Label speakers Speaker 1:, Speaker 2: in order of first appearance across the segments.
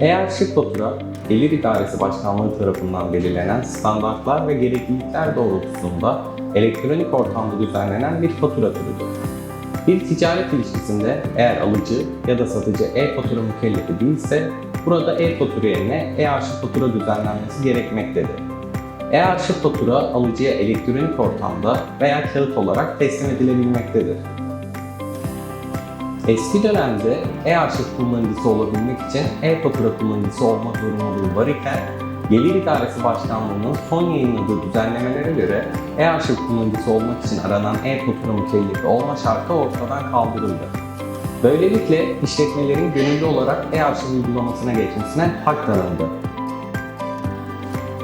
Speaker 1: E-Arşiv Fatura, Gelir İdaresi Başkanlığı tarafından belirlenen standartlar ve gereklilikler doğrultusunda elektronik ortamda düzenlenen bir fatura türüdür. Bir ticaret ilişkisinde eğer alıcı ya da satıcı e-fatura mükellefi değilse burada e-fatura yerine e-arşiv fatura düzenlenmesi gerekmektedir. E-arşiv fatura alıcıya elektronik ortamda veya kağıt olarak teslim edilebilmektedir. Eski dönemde e-arşiv kullanıcısı olabilmek için e-fatura kullanıcısı olma zorunluluğu var iken Gelir İdaresi Başkanlığı'nın son yayınladığı düzenlemelere göre e-arşiv kullanıcısı olmak için aranan e-fatura mükellefi olma şartı ortadan kaldırıldı. Böylelikle işletmelerin gönüllü olarak e-arşiv uygulamasına geçmesine hak tanındı.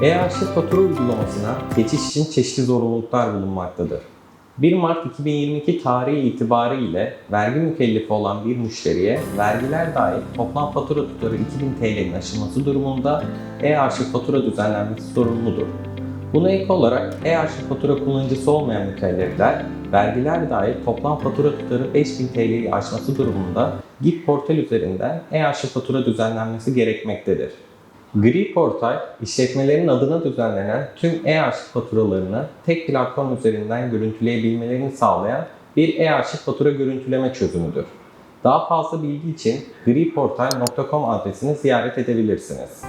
Speaker 1: E-arşiv fatura uygulamasına geçiş için çeşitli zorunluluklar bulunmaktadır. 1 Mart 2022 tarihi itibariyle vergi mükellefi olan bir müşteriye vergiler dahil toplam fatura tutarı 2000 TL'nin aşılması durumunda e-arşiv fatura düzenlenmesi sorumludur. Buna ek olarak e-arşiv fatura kullanıcısı olmayan mükellefler vergiler dahil toplam fatura tutarı 5000 TL'yi aşması durumunda GİP portal üzerinden e-arşiv fatura düzenlenmesi gerekmektedir. Gri Portal, işletmelerin adına düzenlenen tüm e-arşiv faturalarını tek platform üzerinden görüntüleyebilmelerini sağlayan bir e-arşiv fatura görüntüleme çözümüdür. Daha fazla bilgi için griportal.com adresini ziyaret edebilirsiniz.